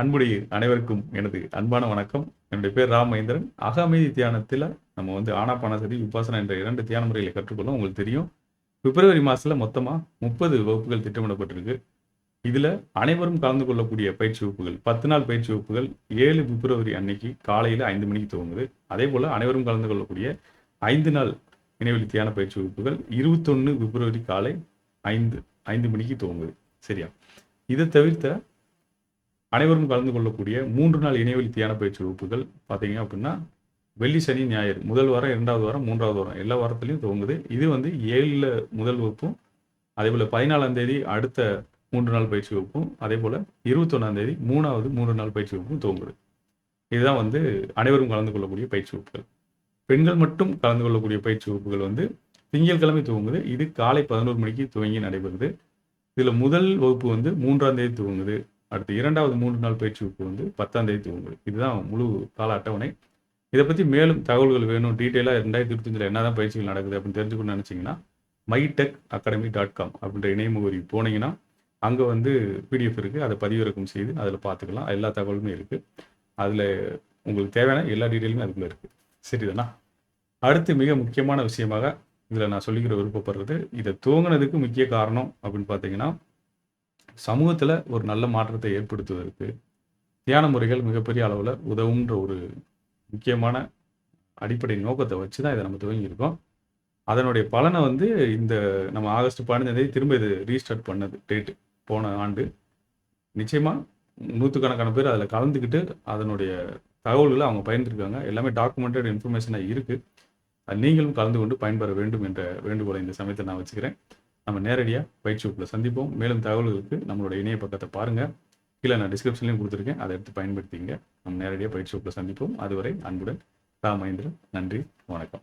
அன்புடைய அனைவருக்கும் எனது அன்பான வணக்கம். என்னுடைய பேர் ராம் மகேந்திரன். அகமதி தியானத்தில் நம்ம வந்து ஆனாபானசதி விபாசனா என்ற இரண்டு தியான முறைகளை கற்றுக்கொள்ளும் உங்களுக்கு தெரியும். பிப்ரவரி மாதத்தில் மொத்தமாக முப்பது வகுப்புகள் திட்டமிடப்பட்டிருக்கு. இதில் அனைவரும் கலந்து கொள்ளக்கூடிய பயிற்சி வகுப்புகள் பத்து நாள் பயிற்சி வகுப்புகள் ஏழு பிப்ரவரி அன்னைக்கு காலையில் ஐந்து மணிக்கு துவங்குது. அதே போல் அனைவரும் கலந்து கொள்ளக்கூடிய ஐந்து நாள் இணைவெளி தியான பயிற்சி வகுப்புகள் இருபத்தொன்று பிப்ரவரி காலை ஐந்து ஐந்து மணிக்கு துவங்குது. சரியா? இதை தவிர்த்த அனைவரும் கலந்து கொள்ளக்கூடிய மூன்று நாள் இணையவழி தியான பயிற்சி வகுப்புகள் பார்த்தீங்க அப்படின்னா வெள்ளி சனி ஞாயிறு. முதல் வாரம் இரண்டாவது வாரம் மூன்றாவது வாரம். எல்லா வாரத்துலையும் துவங்குது. இது வந்து ஏழில் முதல் வகுப்பும் அதே போல் பதினாலாம் தேதி அடுத்த மூன்று நாள் பயிற்சி வகுப்பும் அதே போல் இருபத்தொன்னாம் தேதி மூணாவது மூன்று நாள் பயிற்சி வகுப்பும் துவங்குது. இதுதான் வந்து அனைவரும் கலந்து கொள்ளக்கூடிய பயிற்சி வகுப்புகள். பெண்கள் மட்டும் கலந்து கொள்ளக்கூடிய பயிற்சி வகுப்புகள் வந்து திங்கட்கிழமை துவங்குது. இது காலை பதினோரு மணிக்கு துவங்கி நடைபெறுது. இதில் முதல் வகுப்பு வந்து மூன்றாம் தேதி துவங்குது. அடுத்து இரண்டாவது மூன்று நாள் பயிற்சி வகுப்பு வந்து பத்தாம் தேதி துவங்குது இதுதான் முழு கால அட்டவணை. இதை பற்றி மேலும் தகவல்கள் வேணும். டீட்டெயிலாக ரெண்டாயிரத்தி இருபத்தஞ்சில் என்ன தான் பயிற்சிகள் நடக்குது அப்படின்னு தெரிஞ்சுக்கணும்னு நினச்சிங்கன்னா மைடெக் அகாடமி டாட் காம் அப்படின்ற இணைய முகவரி போனீங்கன்னா அங்கே வந்து பிடிஎஃப் இருக்குது அதை பதிவிறக்கம் செய்து அதில் பார்த்துக்கலாம். எல்லா தகவலுமே இருக்குது அதில் உங்களுக்கு தேவையான எல்லா டீட்டெயிலுமே அதுக்குள்ளே இருக்குது சரிதானா? அடுத்து மிக முக்கியமான விஷயமாக இதில் நான் சொல்லிக்கிற விருப்பப்படுறது இதை தூங்கினதுக்கு முக்கிய காரணம் அப்படின்னு பார்த்தீங்கன்னா சமூகத்தில் ஒரு நல்ல மாற்றத்தை ஏற்படுத்துவதற்கு தியான முறைகள் மிகப்பெரிய அளவில் உதவுன்ற ஒரு முக்கியமான அடிப்படை நோக்கத்தை வச்சு தான் இதை நம்ம துவங்கியிருக்கோம். அதனுடைய பலனை வந்து இந்த நம்ம ஆகஸ்ட் பதினஞ்சாந்தேதி திரும்ப இது ரீஸ்டார்ட் பண்ணது டேட்டு போன ஆண்டு. நிச்சயமாக நூற்றுக்கணக்கான பேர் அதில் கலந்துக்கிட்டு அதனுடைய தகவல்களை அவங்க பயந்துருக்காங்க எல்லாமே டாக்குமெண்டட் இன்ஃபர்மேஷனாக இருக்குது அது நீங்களும் கலந்து கொண்டு பயன்பெற வேண்டும் என்ற வேண்டுகோளை இந்த சமயத்தை நான் வச்சுக்கிறேன். நம்ம நேரடியாக பயிற்சி வகுப்பில் சந்திப்போம். மேலும் தகவல்களுக்கு நம்மளோட இணைய பக்கத்தை பாருங்கள் கீழே நான் டிஸ்கிரிப்ஷன்லையும் கொடுத்துருக்கேன். அதை எடுத்து பயன்படுத்திங்க நம்ம நேரடியாக பயிற்சி வகுப்பில் சந்திப்போம். அதுவரை அன்புடன் ரா மகேந்திரன். நன்றி. வணக்கம்.